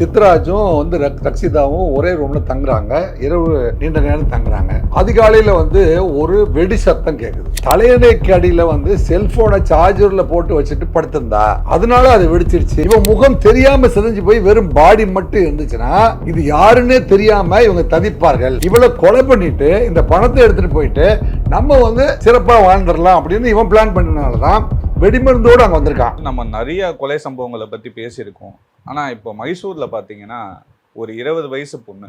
சித்ராஜும் வந்து ரக்- ரக்ஷிதாவும் ஒரே ரூம்ல தங்குறாங்க. இரவு நீண்ட நேரம் தங்குறாங்க. அதிகாலையில வந்து ஒரு வெடி சத்தம் கேக்குது. தலையணைக்கு அடியில வந்து செல்போனை சார்ஜர்ல போட்டு வச்சுட்டு படுத்திருந்தா. அதனால அது வெடிச்சிருச்சு. இவன் முகம் தெரியாம சிதைஞ்சு போய் வெறும் பாடி மட்டும் இருந்துச்சுன்னா இது யாருன்னே தெரியாம இவங்க தவிப்பார்கள். இவளை கொலை பண்ணிட்டு இந்த பணத்தை எடுத்துட்டு போயிட்டு நம்ம வந்து சிறப்பா வாழ்ந்துடலாம் அப்படின்னு இவன் பிளான் பண்ணனாலதான் வெடிமருந்தோடு அங்க வந்திருக்கான் நம்ம நிறைய கொலை சம்பவங்களை பற்றி பேசியிருக்கோம். ஆனால் இப்போ மைசூரில் பார்த்தீங்கன்னா ஒரு இருபது வயசு பொண்ணு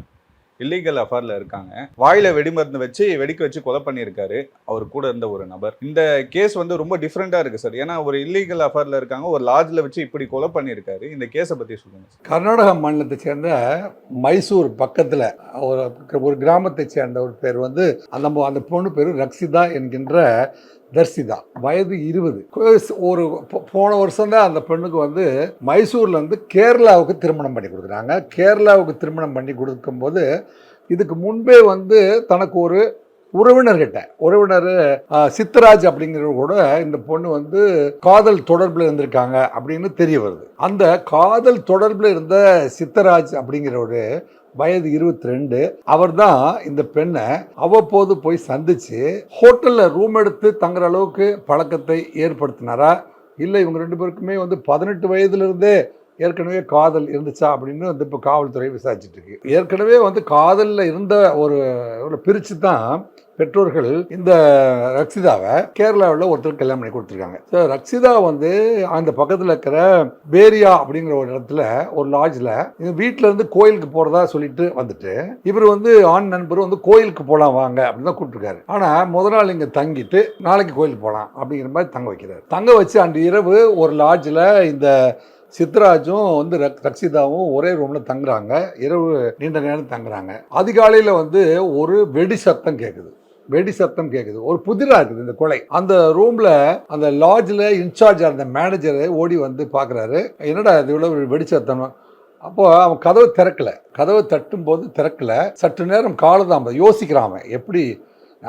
இல்லீகல் அஃபேரில் இருக்காங்க. வாயில வெடிமருந்து வச்சு வெடிக்க வச்சு கொலை பண்ணியிருக்காரு. அவர் கூட இருந்த ஒரு நபர். இந்த கேஸ் வந்து ரொம்ப டிஃப்ரெண்ட்டாக இருக்குது சார் ஏன்னா ஒரு இல்லீகல் அஃபேரில் இருக்காங்க ஒரு லாட்ஜில் வச்சு இப்படி கொலை பண்ணியிருக்காரு. இந்த கேஸை பற்றி சொல்லுங்கள் கர்நாடகா மாநிலத்தை சேர்ந்த மைசூர் பக்கத்தில் ஒரு ஒரு கிராமத்தை சேர்ந்த ஒரு பேர் வந்து அந்த அந்த பொண்ணு பேர் ரக்ஷிதா என்கின்ற தர்சிதா வயது இருபது. ஒரு போன வருஷம் தான் அந்த பெண்ணுக்கு வந்து மைசூர்ல இருந்து கேரளாவுக்கு திருமணம் பண்ணி கொடுக்குறாங்க. கேரளாவுக்கு திருமணம் பண்ணி கொடுக்கும்போது இதுக்கு முன்பே வந்து தனக்கு ஒரு உறவினர்கிட்ட உறவினர் சித்தராஜ் அப்படிங்கிறவர் கூட இந்த பொண்ணு வந்து காதல் தொடர்பில் இருந்திருக்காங்க அப்படின்னு தெரிய வருது. அந்த காதல் தொடர்பில் இருந்த சித்தராஜ் அப்படிங்கிறவர் வயது இருபத்தி ரெண்டு அவர் தான் இந்த பெண்ணை அவ்வப்போது போய் சந்திச்சு ஹோட்டலில் ரூம் எடுத்து தங்குற அளவுக்கு பழக்கத்தை ஏற்படுத்தினாரா? இல்லை இவங்க ரெண்டு பேருக்குமே வந்து பதினெட்டு வயதுலேருந்தே ஏற்கனவே காதல் இருந்துச்சா அப்படின்னு வந்து இப்போ காவல்துறை விசாரிச்சுட்டு இருக்கு. ஏற்கனவே வந்து காதலில் இருந்த ஒரு ஒரு பிரித்து தான் பெற்றோர்கள் இந்த ரக்ஷிதாவை கேரளாவில் ஒருத்தர் கல்யாணம் பண்ணி கொடுத்துருக்காங்க. ஸோ ரக்ஷிதா வந்து அந்த பக்கத்தில் இருக்கிற பேரியா அப்படிங்கிற ஒரு இடத்துல ஒரு லாட்ஜில் வீட்டில் இருந்து கோயிலுக்கு போகிறதா சொல்லிட்டு வந்துட்டு இவர் வந்து ஆண் நண்பர் வந்து கோயிலுக்கு போகலாம் வாங்க அப்படின்னு தான் கூப்பிட்டுருக்காரு. ஆனால் முத நாள் இங்கே தங்கிட்டு நாளைக்கு கோயிலுக்கு போகலாம் அப்படிங்கிற மாதிரி தங்க வைக்கிறார். தங்க வச்சு அன்று இரவு ஒரு லாட்ஜில் இந்த சித்ராஜும் வந்து ரக்- ரக்ஷிதாவும் ஒரே ரூம்ல தங்குறாங்க. இரவு நீண்ட நேரம் தங்குறாங்க. அதிகாலையில வந்து ஒரு வெடி சத்தம் கேட்குது வெடி சத்தம் கேட்குது ஒரு புதிரா இருக்குது இந்த கொலை. அந்த ரூம்ல அந்த லாட்ஜில் இன்சார்ஜ் அந்த மேனேஜர் ஓடி வந்து பார்க்குறாரு என்னடா இது இவ்வளவு வெடி சத்தம்? அப்போ அவன் கதவை திறக்கல. கதவை தட்டும் போது திறக்கல. சற்று நேரம் காலதாமதம் யோசிக்கிறான் அவன். எப்படி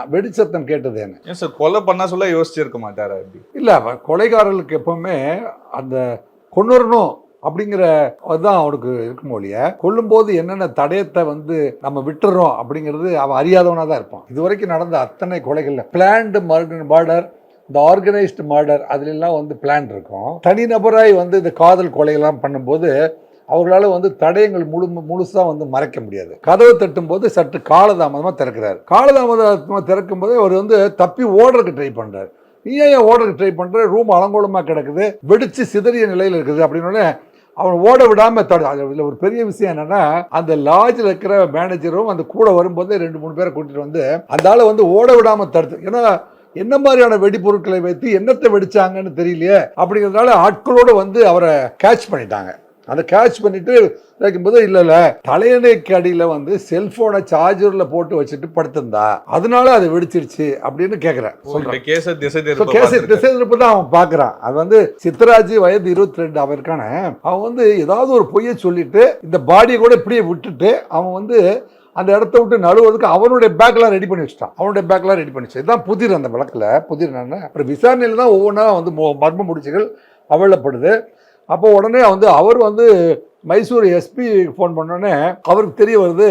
வெடி சத்தம் கேட்டது என்ன சார் கொலை பண்ண சொல்ல யோசிச்சிருக்க மாட்டாரா அப்படி? இல்லை கொலைகாரர்களுக்கு எப்பவுமே அந்த கொண்டுறணும் அப்படிங்கிற அதுதான் அவனுக்கு இருக்கும் ஒழிய கொல்லும்போது என்னென்ன தடயத்தை வந்து நம்ம விட்டுறோம் அப்படிங்கிறது அவன் அறியாதவனாக தான் இருப்பான். இதுவரைக்கும் நடந்த அத்தனை கொலைகளில் பிளான்டு மர்டர் இந்த ஆர்கனைஸ்டு மர்டர் அதுலெல்லாம் வந்து பிளான் இருக்கும். தனிநபராய் வந்து இந்த காதல் கொலையெல்லாம் பண்ணும்போது அவர்களால் வந்து தடயங்கள் முழு முழுசாக வந்து மறைக்க முடியாது. கதவை தட்டும் போது சற்று காலதாமதமாக திறக்கிறார். காலதாமதமாக திறக்கும் போது அவர் வந்து தப்பி ஓடுறதுக்கு ட்ரை பண்ணுறாரு நீ ஏன் ஓடுறதுக்கு ட்ரை பண்ணுற ரூம் அலங்கோலமாக கிடக்குது வெடிச்சு சிதறிய நிலையில் இருக்குது அப்படின்னு அவன் ஓட விடாமல் தடு அதில் ஒரு பெரிய விஷயம் என்னென்னா அந்த லாட்ஜில் இருக்கிற மேனேஜரும் அந்த கூட வரும்போது ரெண்டு மூணு பேரை கூட்டிகிட்டு வந்து அந்த ஆளை வந்து ஓட விடாமல் தடுத்து ஏன்னா என்ன மாதிரியான வெடிப்பொருட்களை வைத்து என்னத்தை வெடிச்சாங்கன்னு தெரியலையே அப்படிங்கிறதுனால ஆட்களோடு வந்து அவரை கேட்ச் பண்ணிட்டாங்க. அதை கேட்ச் பண்ணிட்டு வைக்கும்போது இல்ல இல்ல தலையணைக்கு அடியில வந்து செல்போனை சார்ஜர்ல போட்டு வச்சுட்டு படுத்திருந்தா அதனால அது வெடிச்சிருச்சு அப்படின்னு கேக்குறேன். இந்த சொல்றேன். கேஸை திசை. திசை திருப்பு தான் அவன் பார்க்கறான் அது வந்து சித்தராஜ் வயது இருபத்தி ரெண்டு அவன் இருக்கானே அவன் வந்து ஏதாவது ஒரு பொய்யை சொல்லிட்டு இந்த பாடியை கூட இப்படியே விட்டுட்டு அவன் வந்து அந்த இடத்த விட்டு நழுவுறதுக்கு அவனுடைய பேக்லாம் ரெடி பண்ணி வச்சுட்டான். அவனுடைய பேக்லாம் ரெடி பண்ணி வச்சு இதுதான் புதிர் அந்த வழக்கில் புதிர் என்னன்னா அப்புறம் விசாரணையில் தான் ஒவ்வொன்றா வந்து மர்ம முடிச்சுகள் அவலப்படுது அப்போ உடனே வந்து அவர் வந்து மைசூர் எஸ்பி ஃபோன் பண்ணோடனே அவருக்கு தெரிய வருது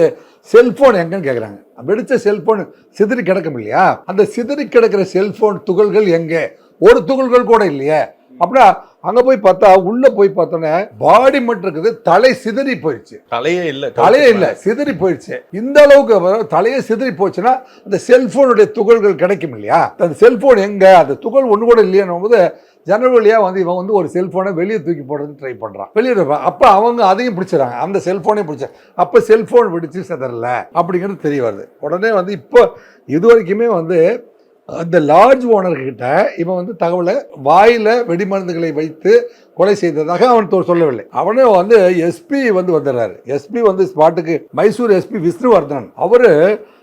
செல்போன் எங்கன்னு கேட்குறாங்க வெடிச்ச செல்போன் சிதறி கிடக்கும் இல்லையா? அந்த சிதறி கிடக்கிற செல்போன் துகள்கள் எங்கே? ஒரு துகள்கள் கூட இல்லையே. அப்படின்னா அங்க போய் பார்த்தா உள்ள போய் பார்த்தோன்னே பாடி மட்டும் இருக்குது தலை சிதறி போயிடுச்சு. தலையே இல்ல தலையே இல்லை சிதறி போயிடுச்சு. இந்த அளவுக்கு தலையே சிதறி போச்சுன்னா அந்த செல்போனுடைய துகள்கள் கிடைக்கும் இல்லையா? அந்த செல்போன் எங்க? அந்த துகள் ஒன்று கூட இல்லையானும் போது ஜன்னல் வழியாக வந்து இவன் வந்து ஒரு செல்ஃபோனை வெளியே தூக்கி போடுறதுக்கு ட்ரை பண்ணுறான் வெளியே அப்போ அவங்க அதையும் பிடிச்சிடறாங்க. அந்த செல்ஃபோனையும் பிடிச்ச அப்போ செல்ஃபோன் பிடிச்சி சிதறல அப்படிங்கிறது தெரிய வருது. உடனே வந்து இப்போ இது வரைக்குமே வந்து அந்த லார்ஜ் ஓனர்கிட்ட இவன் வந்து தகவலை வாயில் வெடிமருந்துகளை வைத்து கொலை செய்ததாக அவன் சொல்லவில்லை. அவனே வந்து எஸ்பி வந்து வந்துடுறாரு. எஸ்பி வந்து ஸ்பாட்டுக்கு மைசூர் எஸ்பி விஷ்ணுவர்தனன். அவர்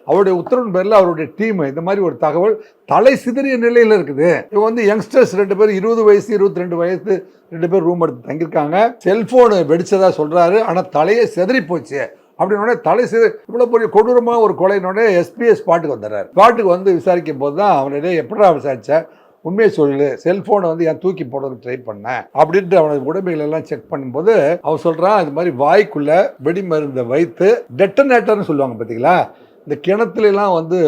அவருடைய உத்தரவின் பேரில் அவருடைய டீம் இந்த மாதிரி ஒரு தகவல் தலை சிதறிய நிலையில் இருக்குது. இவங்க வந்து யங்ஸ்டர்ஸ் ரெண்டு பேர் இருபது வயசு இருபத்தி ரெண்டு வயசு ரெண்டு பேர் ரூம் எடுத்து தங்கியிருக்காங்க. செல்ஃபோனு வெடித்ததாக சொல்கிறாரு ஆனால் தலையை செதறி போச்சு. அப்படின்னோடனே தலை சிறு இவ்வளோ பெரிய கொடூரமாக ஒரு கொலைனோடனே எஸ்பிஎஸ் ஸ்பாட்டுக்கு வந்துடுறாரு. ஸ்பாட்டுக்கு வந்து விசாரிக்கும் போது தான் அவனிடையே எப்படா விசாரிச்ச? உண்மையை சொல்லு செல்ஃபோனை வந்து ஏன் தூக்கி போடுறதுக்கு ட்ரை பண்ணேன் அப்படின்ட்டு அவனோட உடைமைகள் எல்லாம் செக் பண்ணும்போது அவன் சொல்கிறான் இது மாதிரி வாய்க்குள்ளே வெடிமருந்தை வைத்து டெட்டனேட்டர்னு சொல்லுவாங்க பார்த்தீங்களா இந்த கிணத்துலலாம் வந்து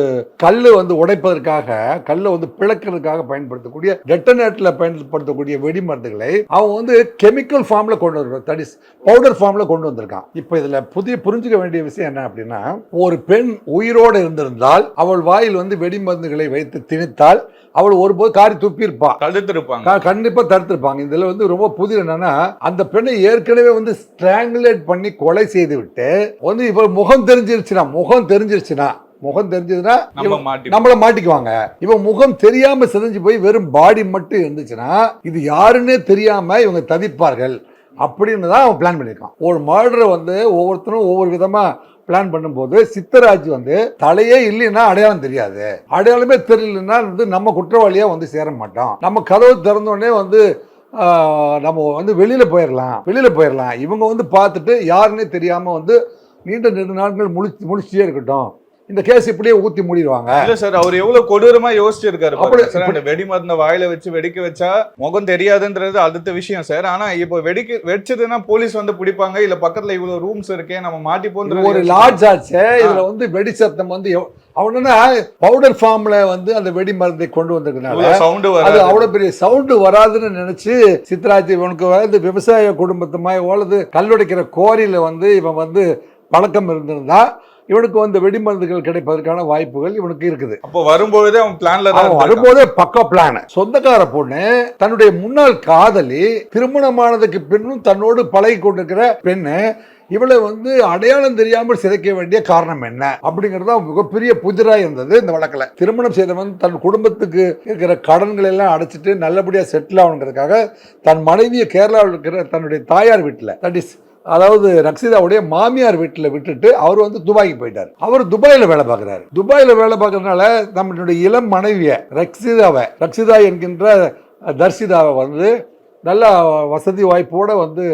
கல் வந்து உடைப்பதற்காக கல்லை வந்து பிளக்கிறதுக்காக பயன்படுத்தக்கூடிய டெட்டனேட்டில் பயன்படுத்தக்கூடிய வெடிமருந்துகளை அவன் வந்து கெமிக்கல் ஃபார்மில் கொண்டு வருவான் தட் இஸ் பவுடர் ஃபார்மில் கொண்டு வந்திருக்கான். இப்போ இதில் புதிய புரிஞ்சுக்க வேண்டிய விஷயம் என்ன அப்படின்னா ஒரு பெண் உயிரோடு இருந்திருந்தால் அவள் வாயில் வந்து வெடிமருந்துகளை வைத்து திணித்தால் அவள் ஒருபோது காரி துப்பியிருப்பா. தடுத்திருப்பாங்க. க- கண்டிப்பா தடுத்திருப்பாங்க. இதுல வந்து ரொம்ப புதிய என்னன்னா அந்த பெண்ணை ஏற்கனவே வந்து ஸ்ட்ராங்குலேட் பண்ணி கொலை செய்து விட்டு வந்து இப்ப முகம் தெரிஞ்சிருச்சுனா முகம் தெரிஞ்சிருச்சுனா முகம் தெரிஞ்சதுன்னா நம்மள மாட்டிக்குவாங்க. இவன் முகம் தெரியாம சிதைஞ்சு போய் வெறும் பாடி மட்டும் இருந்துச்சுன்னா இது யாருன்னே தெரியாம இவங்க தவிப்பார்கள். அப்படின்னு தான் அவன் பிளான் பண்ணியிருக்கான். ஒரு மர்டரை வந்து ஒவ்வொருத்தரும் ஒவ்வொரு விதமா பிளான் பண்ணும்போது சித்தராஜ் வந்து தலையே இல்லைன்னா அடையாளம் தெரியாது. அடையாளமே தெரியலன்னா வந்து நம்ம குற்றவாளியாக வந்து சேர மாட்டோம் நம்ம கதவு திறந்தோடனே வந்து நம்ம வந்து வெளியில் போயிடலாம் வெளியில் போயிடலாம் இவங்க வந்து பார்த்துட்டு யாருன்னே தெரியாமல் வந்து நீண்ட நெடு நாட்கள் முழிச்சு முழிச்சிட்டே இருக்கட்டும். இந்த கேஸ் இப்படியே ஊத்தி மூடிடுவாங்க. இல்ல சார் அவர் எவ்வளவு கொடூரமா யோசிச்சிருக்காரு அப்படி- வெடி மருந்த வாயில வச்சு வெடிக்க வச்சா முகம் தெரியாதுன்றது அடுத்த விஷயம் சார். ஆனா இப்போ வெடிக்க வெடிச்சதுன்னா போலீஸ் வந்து பிடிப்பாங்க. இல்ல பக்கத்துல இவ்வளவு ரூம்ஸ் இருக்கே நம்ம மாட்டி இது போன்றது ஒரு லாட்ஜ் ஆச்சு இதுல வந்து வெடி சத்தம் வந்து அவன் பவுடர் ஃபார்ம்ல வந்து அந்த வெடி மருந்தை கொண்டு வந்திருக்கனால சவுண்ட் அது அவ்வளவு பெரிய சவுண்டு வராதுன்னு நினைச்சு சித்ராஜ் இவனுக்கு வந்து விவசாய குடும்பத்துமாய் ஓலது கல்லுடைக்கிற கோரியில வந்து இவன் வந்து பழக்கம் இருந்திருந்தா இவனுக்கு வந்து வெடிமருந்துகள் கிடைப்பதற்கான வாய்ப்புகள் இவனுக்கு இருக்குது. அப்போ வரும்பொழுதே அவன் பிளான்ல தான். வரும்போதே பக்க பிளான் சொந்தக்கார பொண்ணு தன்னுடைய முன்னாள் காதலி திருமணமானதுக்கு பின்னும் தன்னோடு பழகி கொண்டிருக்கிற பெண்ணு இவளை வந்து அடையாளம் தெரியாமல் சிதைக்க வேண்டிய காரணம் என்ன? அப்படிங்கிறது தான் மிகப்பெரிய புதிராக இருந்தது இந்த வழக்கில். திருமணம் செய்தவன் தன் குடும்பத்துக்கு இருக்கிற கடன்களை எல்லாம் அடைச்சிட்டு நல்லபடியாக செட்டில் ஆகணுங்கிறதுக்காக தன் மனைவியை கேரளாவில் இருக்கிற தன்னுடைய தாயார் வீட்டில் தட் இஸ் அதாவது ரக்ஷிதாவுடைய மாமியார் வீட்டில் விட்டுட்டு அவர் வந்து துபாய்க்கு போயிட்டார். அவர் துபாயில் வேலை பார்க்குறாரு. துபாயில் வேலை பார்க்கறதுனால நம்மளுடைய இளம் மனைவியை ரக்ஷிதாவை ரக்ஷிதா என்கின்ற தர்ஷிதாவை வந்து நல்ல வசதி வாய்ப்போட வந்து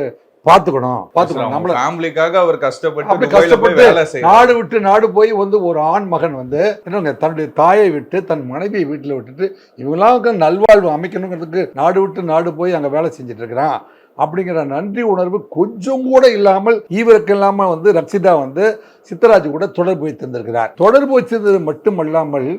பார்த்துக்கணும். பார்த்துக்கணும். நம்மள ஃபேமிலிக்காக அவர் கஷ்டப்பட்டு கஷ்டப்பட்டு நாடு விட்டு நாடு போய் வந்து ஒரு ஆண் மகன் வந்து என்னங்க தன்னுடைய தாயை விட்டு தன் மனைவியை வீட்டில் விட்டுட்டு இவங்களாம் நல்வாழ்வு அமைக்கணுங்கிறதுக்கு நாடு விட்டு நாடு போய் அங்கே வேலை செஞ்சுட்டு இருக்கிறான். அப்படிங்கிற நன்றி உணர்வு கொஞ்சம் கூட இல்லாமல் ஈவருக்கு இல்லாமல் வந்து ரக்ஷிதா வந்து சித்தராஜ் கூட தொடர்பு வைத்திருந்திருக்கிறார். தொடர்பு வச்சிருந்தது மட்டுமல்லாமல்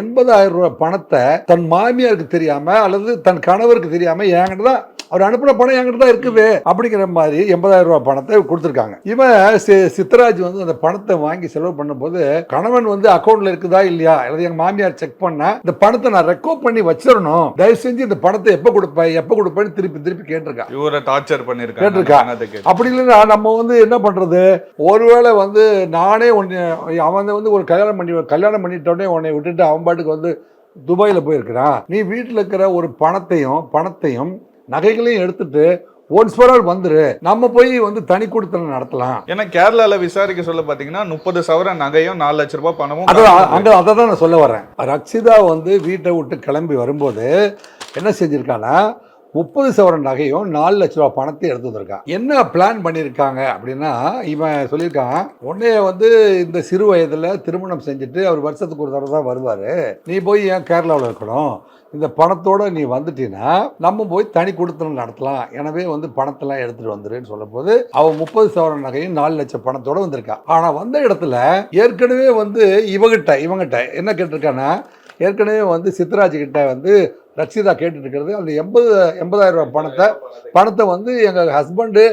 எண்பதாயிரம் ரூபாய் பணத்தை தன் மாமியாருக்கு தெரியாம அல்லது தன் கணவருக்கு தெரியாம என்கிட்ட தான் அவர் அனுப்பின பணம் என்கிட்ட தான் இருக்குது அப்படிங்கிற மாதிரி எண்பதாயிரம் ரூபாய் பணத்தை கொடுத்துருக்காங்க. இவன் சி- சித்தராஜ் வந்து அந்த பணத்தை வாங்கி செலவு பண்ணும்போது கணவன் வந்து அக்கௌண்ட்ல இருக்குதா இல்லையா? அல்லது எங்க மாமியார் செக் பண்ணா இந்த பணத்தை நான் ரெக்கார்ட் பண்ணி வச்சிடணும். தயவு செஞ்சு இந்த பணத்தை எப்போ கொடுப்பேன் எப்போ கொடுப்பேன்னு திருப்பி திருப்பி கேட்டிருக்கான் இவரை டார்ச்சர் பண்ணிருக்காங்க கேட்டிருக்கா. அந்த பணத்தை கேட்டு. அப்படி இல்லைன்னா நம்ம வந்து என்ன பண்றது? ஒருவேளை வந்து நானே உன்னை அவன் வந்து ஒரு கல்யாணம் பண்ணி கல்யாணம் பண்ணிட்டோடனே உன்னை விட்டுட்டு அவன் பாட்டுக்கு வந்து துபாயில் போயிருக்கிறான். நீ வீட்டில் இருக்கிற ஒரு பணத்தையும் பணத்தையும் நகைகளையும் எடுத்துட்டு ஒன்ஸ் ஃபார் ஆல் வந்துரு. நம்ம போய் வந்து தனி கொடுத்தல் நடத்தலாம். ஏன்னா கேரளால விசாரிக்க சொல்ல பாத்தீங்கன்னா முப்பது சவரன் நகையும் நாலு லட்ச ரூபாய் பணமும் அதான் அங்க அதை தான் நான் சொல்ல வரேன் ரக்ஷிதா வந்து வீட்டை விட்டு கிளம்பி வரும்போது என்ன செஞ்சிருக்கான்னா முப்பது சவரன் நகையும் நாலு லட்ச ரூபா பணத்தை எடுத்து வந்திருக்கான் என்ன பிளான் பண்ணியிருக்காங்க அப்படின்னா இவன் சொல்லியிருக்கான் உன்னைய வந்து இந்த சிறு வயதில் திருமணம் செஞ்சுட்டு அவர் வருஷத்துக்கு ஒரு தடவை தான் வருவார். நீ போய் ஏன் கேரளாவில் இருக்கணும்? இந்த பணத்தோட நீ வந்துட்டீன்னா நம்ம போய் தனி கொடுத்தல் நடத்தலாம். எனவே வந்து பணத்தெல்லாம் எடுத்துட்டு வந்துருன்னு சொல்லும்போது அவன் முப்பது சவரன் நகையும் நாலு லட்சம் பணத்தோட வந்திருக்கா. ஆனா வந்த இடத்துல ஏற்கனவே வந்து இவகிட்ட இவங்கிட்ட என்ன கேட்டிருக்கான்னா ஏற்கனவே வந்து சித்ராஜ் கிட்ட வந்து ரக்ஷிதா கேட்டுட்டு இருக்கிறது. அந்த எண்பது எண்பதாயிரம் ரூபாய் பணத்தை பணத்தை வந்து எங்கள் ஹஸ்பண்டு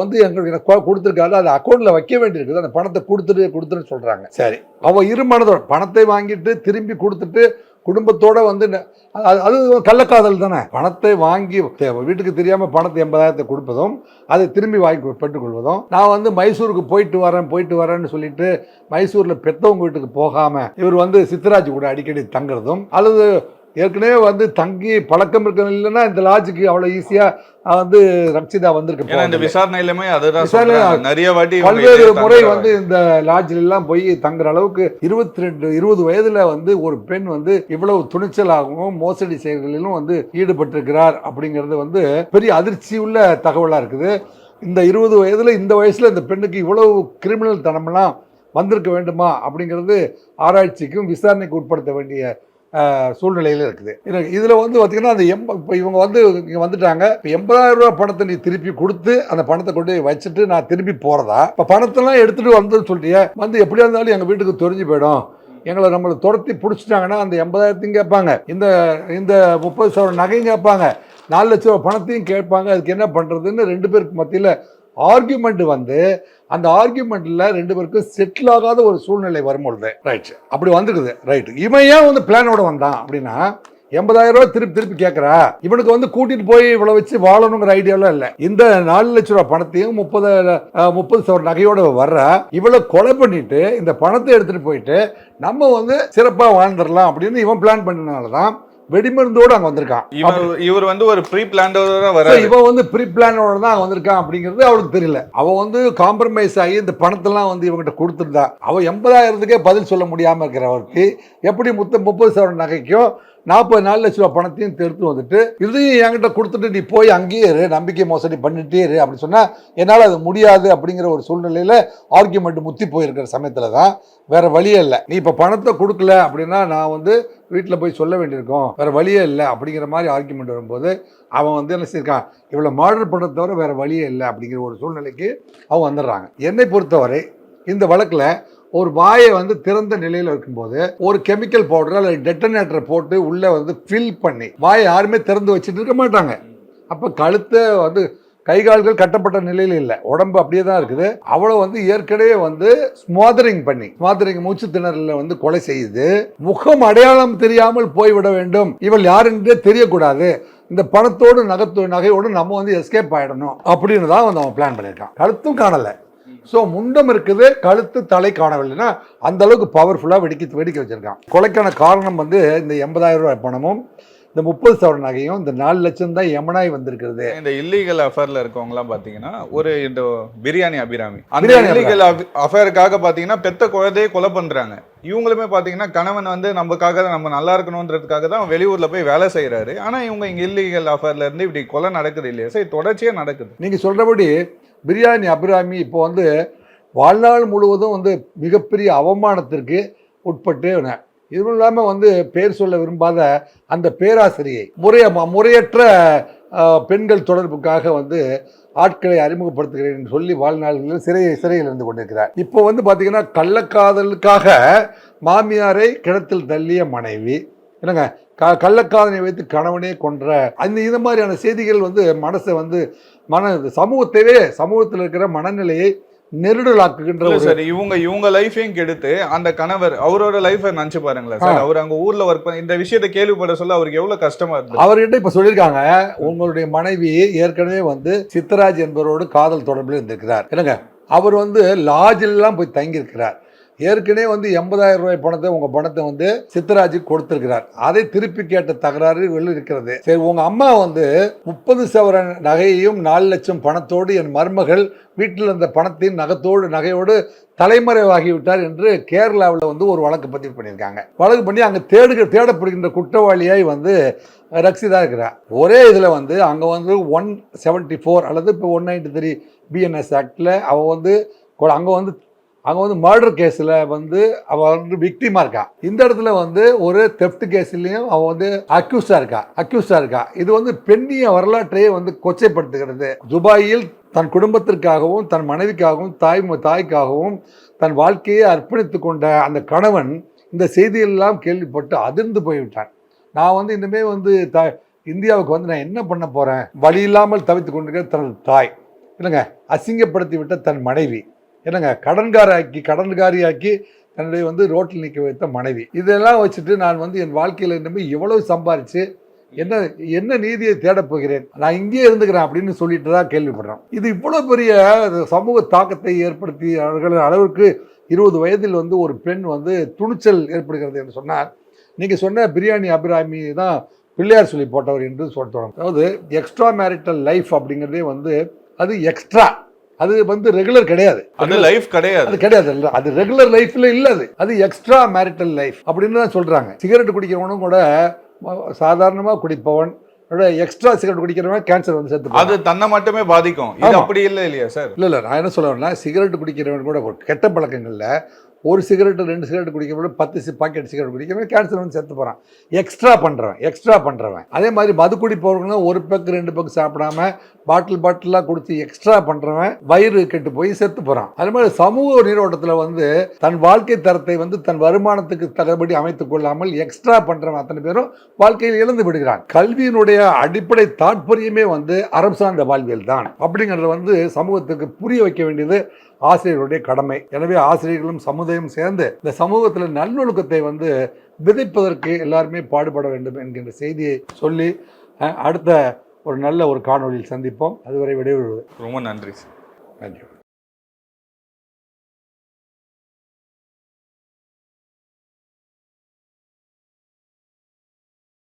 வந்து எங்களுக்கு கொடுத்திருக்காரு. அதை அக்கௌண்ட்டில் வைக்க வேண்டியிருக்குது அந்த பணத்தை கொடுத்துட்டு கொடுத்துட்டு சொல்கிறாங்க சரி. அவள் இரு மனதோட பணத்தை வாங்கிட்டு திரும்பி கொடுத்துட்டு குடும்பத்தோடு வந்து அது அது கள்ளக்காதல் தானே. பணத்தை வாங்கி வீட்டுக்கு தெரியாமல் பணத்தை எண்பதாயிரத்தை கொடுப்பதும் அதை திரும்பி வாங்கி பெற்றுக்கொள்வதும். நான் வந்து மைசூருக்கு போயிட்டு வரேன் போயிட்டு வரேன்னு சொல்லிட்டு மைசூரில் பெத்தவங்க வீட்டுக்கு போகாமல் இவர் வந்து சித்தராஜ் கூட அடிக்கடி தங்குறதும் அல்லது ஏற்கனவே வந்து தங்கி பழக்கம் இருக்கணும் இல்லைன்னா இந்த லாட்ஜுக்கு அவ்வளோ ஈஸியாக வந்து ரக்ஷிதா வந்திருக்க இந்த. விசாரணையிலுமே அதுதான். நிறைய வாட்டி பல்வேறு முறை. வந்து இந்த லாட்ஜில் எல்லாம் போய் தங்குற அளவுக்கு இருபத்தி ரெண்டு இருபது வயதுல வந்து ஒரு பெண் வந்து இவ்வளவு துணிச்சலாகவும் மோசடி செயல்களிலும் வந்து ஈடுபட்டிருக்கிறார் அப்படிங்கிறது வந்து பெரிய அதிர்ச்சி உள்ள தகவலா இருக்குது இந்த இருபது வயதுல இந்த வயசுல இந்த பெண்ணுக்கு இவ்வளவு கிரிமினல் தனமெல்லாம் வந்திருக்க வேண்டுமா அப்படிங்கிறது ஆராய்ச்சிக்கும் விசாரணைக்கு உட்படுத்த வேண்டிய சூழ்நிலையில் இருக்குது. இது- வந்து பார்த்தீங்கன்னா அந்த எம்ப இப்போ இவங்க வந்து இங்கே வந்துட்டாங்க. இப்போ எண்பதாயிரம் ரூபா பணத்தை நீ திருப்பி கொடுத்து அந்த பணத்தை கொண்டு போய் வச்சுட்டு நான் திருப்பி போகிறதா இப்போ பணத்தெல்லாம் எடுத்துகிட்டு வந்தேன்னு சொல்லிட்டியே வந்து எப்படியா இருந்தாலும் எங்கள் வீட்டுக்கு தெரிஞ்சு போயிடும். எங்களை நம்மளை துரத்தி பிடிச்சிட்டாங்கன்னா அந்த எண்பதாயிரத்தையும் கேட்பாங்க. இந்த இந்த முப்பது சவரம் நகையும் கேட்பாங்க. நாலு லட்ச ரூபா பணத்தையும் கேட்பாங்க. அதுக்கு என்ன பண்ணுறதுன்னு ரெண்டு பேருக்கு மத்தியில் ஆர்கியூமெண்ட் வந்து அந்த ஆர்கியூமெண்ட்டில் ரெண்டு பேருக்கும் செட்டில் ஆகாத ஒரு சூழ்நிலை வரும்பொழுது. ரைட் அப்படி வந்துருக்குது. ரைட் இவன் ஏன் வந்து பிளானோட வந்தான்? அப்படின்னா எண்பதாயிரம் ரூபாய் திருப்பி திருப்பி கேட்குறா இவனுக்கு வந்து கூட்டிட்டு போய் இவ்வளோ வச்சு வாழணுங்கிற ஐடியாலாம் இல்லை. இந்த நாலு லட்ச ரூபா பணத்தையும் முப்பது முப்பது சவர நகையோட வர்ற இவளை கொலை பண்ணிட்டு இந்த பணத்தை எடுத்துட்டு போயிட்டு நம்ம வந்து சிறப்பாக வாழ்ந்துடலாம் அப்படின்னு இவன் பிளான் பண்ணனால தான் வெடிமருந்தோடு அங்கே வந்திருக்கான். இவர் இவர் வந்து ஒரு ப்ரீ பிளான்டோட So, வராரு இவன் வந்து ப்ரீ பிளானோட தான் அங்க வந்திருக்கான் அப்படிங்கிறது அவளுக்கு தெரியல. அவ வந்து காம்ப்ரமைஸ் ஆகி இந்த பணத்தெல்லாம் வந்து இவங்கிட்ட கொடுத்துருந்தா. அவ எண்பதாயிரத்துக்கே பதில் சொல்ல முடியாம இருக்கிறவருக்கு எப்படி முத்த முப்பது சவரன் நகைக்கும் நாற்பது நாலு லட்ச ரூபா பணத்தையும் எடுத்து வந்துட்டு இதையும் என்கிட்ட கொடுத்துட்டு நீ போய் அங்கேயே இரு நம்பிக்கை மோசடி பண்ணிட்டே இரு அப்படின்னு சொன்னால் என்னால் அது முடியாது அப்படிங்கிற ஒரு சூழ்நிலையில் ஆர்கியூமெண்ட் முத்தி போயிருக்கிற சமயத்தில் தான் வேறு வழியே இல்லை. நீ இப்போ பணத்தை கொடுக்கல அப்படின்னா நான் வந்து வீட்டில் போய் சொல்ல வேண்டியிருக்கோம். வேறு வழியே இல்லை அப்படிங்கிற மாதிரி ஆர்கியூமெண்ட் வரும்போது அவன் வந்து என்ன செய்யிருக்கான் இவ்வளோ மாடல் பண்ணுறத தவிர வேறு வழியே இல்லை அப்படிங்கிற ஒரு சூழ்நிலைக்கு அவன் வந்துடுறாங்க. என்னை பொறுத்தவரை இந்த வழக்கில் ஒரு வாயை வந்து திறந்த நிலையில் இருக்கும்போது ஒரு கெமிக்கல் பவுடர் அல்லது டெட்டனேட்டரை போட்டு உள்ளே வந்து ஃபில் பண்ணி வாயை யாருமே திறந்து வச்சுட்டு இருக்க மாட்டாங்க. அப்போ கழுத்தை வந்து கை கால்கள் கட்டப்பட்ட நிலையில் இல்லை. உடம்பு அப்படியே தான் இருக்குது. அவ்வளோ வந்து ஏற்கனவே வந்து ஸ்மாதரிங் பண்ணி ஸ்மாதரிங் மூச்சு திணறல வந்து கொலை செய்து முகம் அடையாளம் தெரியாமல் போய்விட வேண்டும். இவள் யாருன்றே தெரியக்கூடாது. இந்த பணத்தோடு நகத்தோடு நகையோடு நம்ம வந்து எஸ்கேப் ஆகிடணும் அப்படின்னு தான் வந்து அவன் பிளான் பண்ணியிருக்கான். கழுத்தும் காணலை. ஸோ முண்டம் இருக்குது கழுத்து தலை காணவில்லைன்னா அந்த அளவுக்கு பவர்ஃபுல்லாக வெடிக்க வெடிக்க வச்சிருக்கான். கொலைக்கான காரணம் வந்து இந்த எண்பதாயிரம் ரூபாய் பணமும் இந்த முப்பது சவர நகையும் இந்த நாலு லட்சம் தான் எமனாய் வந்திருக்கிறது. இந்த இல்லீகல் அஃபேர்ல இருக்கவங்க எல்லாம் பாத்தீங்கன்னா ஒரு இந்த பிரியாணி அபிராமி. அந்த இல்லீகல் அஃபேருக்காக பாத்தீங்கன்னா பெத்த குழந்தையை கொலை பண்றாங்க. இவங்களுமே பாத்தீங்கன்னா கணவன் வந்து நமக்காக நம்ம நல்லா இருக்கணுன்றதுக்காக தான் வெளியூர்ல போய் வேலை செய்யறாரு ஆனா இவங்க இங்க இல்லீகல் அஃபேர்ல இருந்து இப்படி கொலை நடக்குது இல்லையா? சரி தொடர்ச்சியா நடக்குது. நீங்கள் சொல்கிறபடி பிரியாணி அபிராமி இப்போ வந்து வாழ்நாள் முழுவதும் வந்து மிகப்பெரிய அவமானத்திற்கு உட்பட்டு இதுவும் இல்லாமல் வந்து பேர் சொல்ல விரும்பாத அந்த பேராசிரியை முறைய முறையற்ற பெண்கள் தொடர்புக்காக வந்து ஆட்களை அறிமுகப்படுத்துகிறேன் என்று சொல்லி வாழ்நாள்களில் சிறை சிறையில் இருந்து கொண்டிருக்கிறார். இப்போ வந்து பார்த்தீங்கன்னா கள்ளக்காதலுக்காக மாமியாரை கிணத்தில் தள்ளிய மனைவி என்னங்க க கள்ளக்காதலை வைத்து கணவனே கொன்ற அந்த இந்த மாதிரியான செய்திகள் வந்து மனசை வந்து மன சமூகத்தையே சமூகத்தில் இருக்கிற மனநிலையை நெருடலாக்குகின்ற சார் இவங்க இவங்க லைஃபையும் கெடுத்து அந்த கணவர் அவரோட லைஃபை நினைச்சு பாருங்களேன் சார். அவர் அங்க ஊர்ல ஒர்க் பண்ண இந்த விஷயத்தை கேள்விப்பட சொல்ல அவருக்கு எவ்வளவு கஷ்டமா இருந்தது அவர்கிட்ட இப்ப சொல்லியிருக்காங்க உங்களுடைய மனைவி ஏற்கனவே வந்து சித்தராஜ் என்பவரோடு காதல் தொடர்பில் இருந்திருக்கிறார். என்னங்க அவர் வந்து எல்லாம் போய் தங்கியிருக்கிறார். ஏற்கனவே வந்து எண்பதாயிரம் ரூபாய் பணத்தை உங்க பணத்தை வந்து சித்தராஜுக்கு கொடுத்திருக்கிறார். அதை திருப்பி கேட்ட தகராறு இருக்கிறது. சரி உங்க அம்மா வந்து முப்பது சவரன் நகையையும் நாலு லட்சம் பணத்தோடு என் மருமகள் வீட்டில் இருந்த பணத்தின் நகத்தோடு நகையோடு தலைமறைவாகிவிட்டார் என்று கேரளாவில் வந்து ஒரு வழக்கு பதிவு பண்ணியிருக்காங்க. வழக்கு பண்ணி அங்கே தேடு தேடப்படுகின்ற குற்றவாளியாய் வந்து ரக்ஷிதா இருக்கிறார். ஒரே இதில் வந்து அங்கே வந்து ஒன் செவன்ட்டி ஃபோர் அல்லது இப்போ ஒன் நைன்டி த்ரீ பிஎன்எஸ் ஆக்டில் அவள் வந்து அங்கே வந்து அங்கே வந்து மர்டர் கேஸில் வந்து அவள் வந்து விக்டிமாக இருக்கா. இந்த இடத்துல வந்து ஒரு தெஃப்ட் கேஸ்லேயும் அவள் வந்து அக்யூஸ்டாக இருக்கா. அக்யூஸ்டாக இருக்கா. இது வந்து பெண்ணிய வரலாற்றையே வந்து கொச்சைப்படுத்துகிறது. துபாயில் தன் குடும்பத்திற்காகவும் தன் மனைவிக்காகவும் தாய் தாய்க்காகவும் தன் வாழ்க்கையை அர்ப்பணித்து கொண்ட அந்த கணவன் இந்த செய்தியெல்லாம் கேள்விப்பட்டு அதிர்ந்து போய்விட்டான். நான் வந்து இனிமேல் வந்து த இந்தியாவுக்கு வந்து நான் என்ன பண்ண போகிறேன் வழி இல்லாமல் தவித்து கொண்டிருக்கிற தனது தாய் இல்லைங்க அசிங்கப்படுத்தி விட்ட தன் மனைவி. என்னங்க கடன்காராக்கி கடன்காரியாக்கி தன்னுடைய வந்து ரோட்டில் நிற்க வைத்த மனைவி. இதெல்லாம் வச்சுட்டு நான் வந்து என் வாழ்க்கையில் இனிமே எவ்வளவு சம்பாரித்து என்ன என்ன நீதியை தேடப் போகிறேன்? நான் இங்கேயே இருந்துக்கிறேன் அப்படின்னு சொல்லிட்டு தான் கேள்விப்படுறோம். இது இவ்வளோ பெரிய சமூக தாக்கத்தை ஏற்படுத்தி அவர்கள் அளவுக்கு இருபது வயதில் வந்து ஒரு பெண் வந்து துணிச்சல் ஏற்படுகிறது என்று சொன்னால் நீங்கள் சொன்ன பிரியாணி அபிராமி தான் பிள்ளையார் சொல்லி போட்டவர் என்று சொல்கிறோம் அதாவது எக்ஸ்ட்ரா மேரிட்டல் லைஃப் அப்படிங்கிறதே வந்து அது எக்ஸ்ட்ரா அது வந்து ரெகுலர் கிடையாது. அது லைஃப் கிடையாது. அது கிடையாது. இல்ல அது ரெகுலர் லைஃப்ல இல்ல அது. அது எக்ஸ்ட்ரா மேரிட்டல் லைஃப் அப்படின்னு தான் சொல்றாங்க. சிகரெட் குடிக்கிறவனும் கூட சாதாரணமா குடிப்பவன் எக்ஸ்ட்ரா சிகரெட் குடிக்கிறவன் கேன்சர் வந்து சேர்த்து அது தன்னை மட்டுமே பாதிக்கும். இது. அப்படி இல்லை இல்லையா சார்? இல்ல இல்ல நான் என்ன சொல்ல வரேன்னா சிகரெட் குடிக்கிறவன் கூட ஒரு கெட்ட பழக்கங்கள்ல ஒரு சிகரெட்டு ரெண்டு சிகரெட் குடிக்கிறவங்க பத்து சி பாக்கெட் சிகரெட் குடிக்கிறவன் கேன்சர் வந்து செத்து போகிறான் எக்ஸ்ட்ரா பண்ணுறவன் எக்ஸ்ட்ரா பண்ணுறவன் அதே மாதிரி மது குடிப்பவர்களும் ஒரு பக்கு ரெண்டு பக்கு சாப்பிடாம பாட்டில் பாட்டிலாக குடித்து எக்ஸ்ட்ரா பண்ணுறவன் வயிறு கெட்டு போய் செத்து போகிறான் அதே மாதிரி சமூக நீரோட்டத்தில் வந்து தன் வாழ்க்கை தரத்தை வந்து தன் வருமானத்துக்கு தகுபடி அமைத்துக் கொள்ளாமல் எக்ஸ்ட்ரா பண்ணுறவன் அத்தனை பேரும் வாழ்க்கையில் இழந்து விடுகிறான். கல்வியினுடைய அடிப்படை தாற்பயமே வந்து அறம் சார்ந்த வாழ்வியல் தான் அப்படிங்கிறத வந்து சமூகத்துக்கு புரிய வைக்க வேண்டியது ஆசிரியர்களுடைய கடமை. எனவே ஆசிரியர்களும் சமுதாயம் சேர்ந்து இந்த சமூகத்தில் நல்லொழுக்கத்தை வந்து விதைப்பதற்கு எல்லாருமே பாடுபட வேண்டும் என்கின்ற செய்தியை சொல்லி அடுத்த ஒரு நல்ல ஒரு காணொளியில் சந்திப்போம். அதுவரை விடைபெறுவது. ரொம்ப நன்றி சார். நன்றி